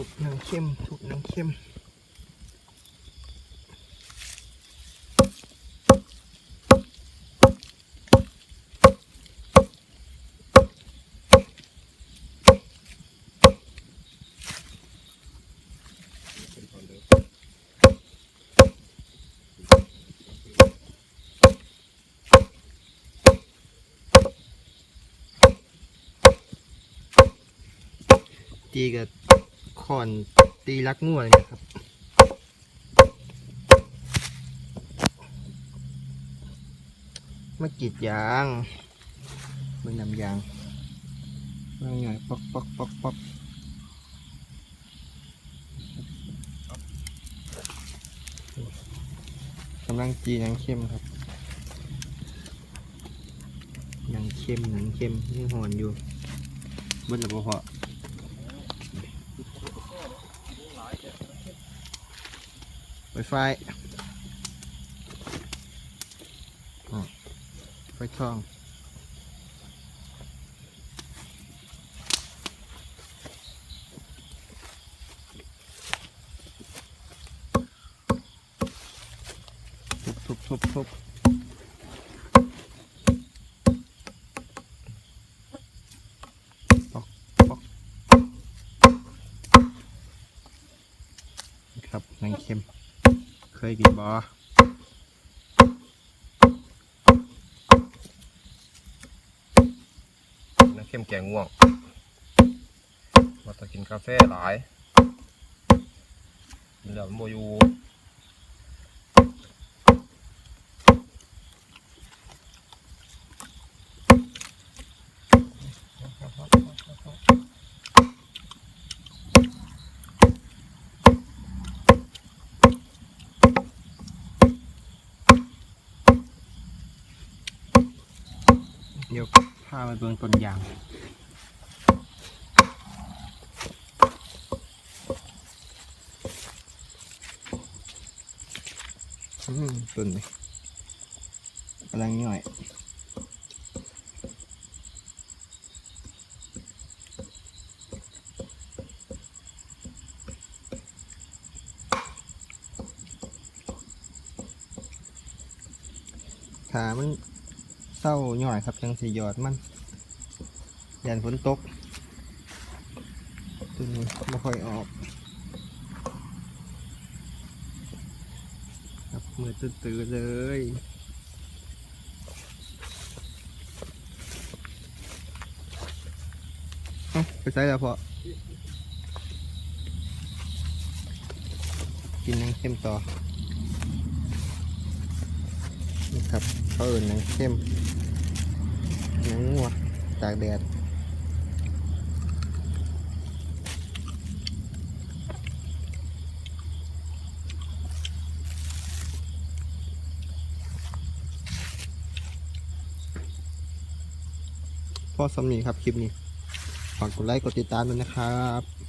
ทุบหนังเข้มทุบหนังเข้มตีกับ ขอนตีรักงัวเลยนะครับมากีดยางเบิ่งนำยางเบิ่งหน่อยปอกปอกปอกปอกกำลังจีนังเข้มครับหนังเข้มหนังเข้มยังหอนอยู่บิ้ลระบบพอไไฟไฟทองทุบทุบทุบทุบปอกปอกครับนางเค็ม เคยกินบอน้ำเข้มแกงง่วงมาต้องกินกาแฟหลายกินแล้วมันโมยู เดี๋ยวพาไปเบิ่งต้นยางต้นนี้กำลังย่อยขามัน เศร้าหน่อยครับจังสีหยอดมันยันฝนตกตัวนี้ไม่ค่อยออก ครับมือตื้อเลยไปใส่แล้วพอกินน้ำเข้มต่อนี่ครับ เขาเอื่นหนังเข้มหนังงัวตากแดดพ่อสำนีครับ คลิปนี้ ฝากกดไลค์ กดติดตามด้วยนะครับ